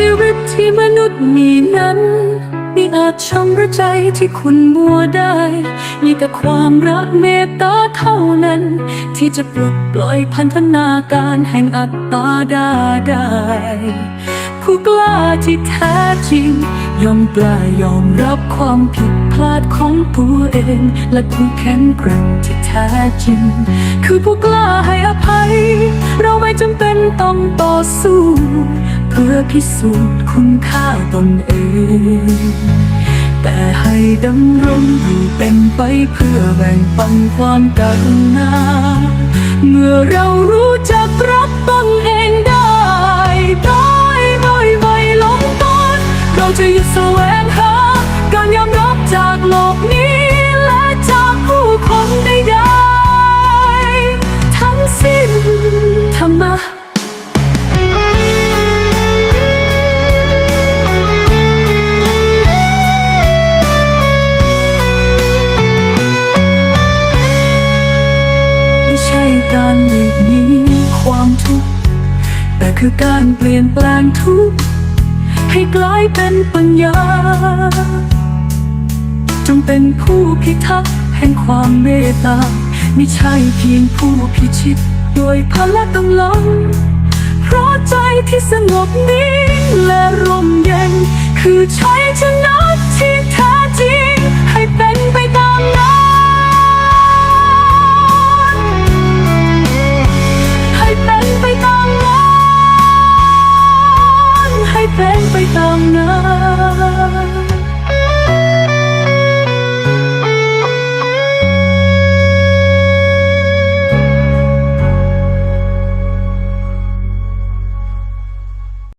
ที่มนุษย์มีนั้นมีอาจชำระใจที่คุณมัวได้ มีแต่ความรักเมตตาเท่านั้น ที่จะปลดปล่อยพันธนาการแห่งอัตตาได้ได้ผู้กล้าที่แท้จริง ยอมกล้ายอมรับความผิดพลาดของตัวเอง และผู้แข็งแกร่งที่แท้จริง คือผู้กล้าให้อภัย เราไม่จำเป็นต้องต่อสู้ พิสูจน์คุณค่าตนเอง แต่ให้ดำรงอยู่เป็นไปเพื่อแบ่งปันความกันหน้าเมื่อเรารู้จักรับตนเองได้ได้ไม่ไม่หลงต้นเราจะยึด การหลีกหนีความทุกข์ แต่คือการเปลี่ยนแปลงทุกข์ ให้กลายเป็นปัญญา จงเป็นผู้พิทักษ์แห่งความเมตตา ไม่ใช่เพียงผู้พิชิตด้วยพละกำลัง เพราะใจที่สงบนิ่งและร่มเย็นคือชัย ako'y tao na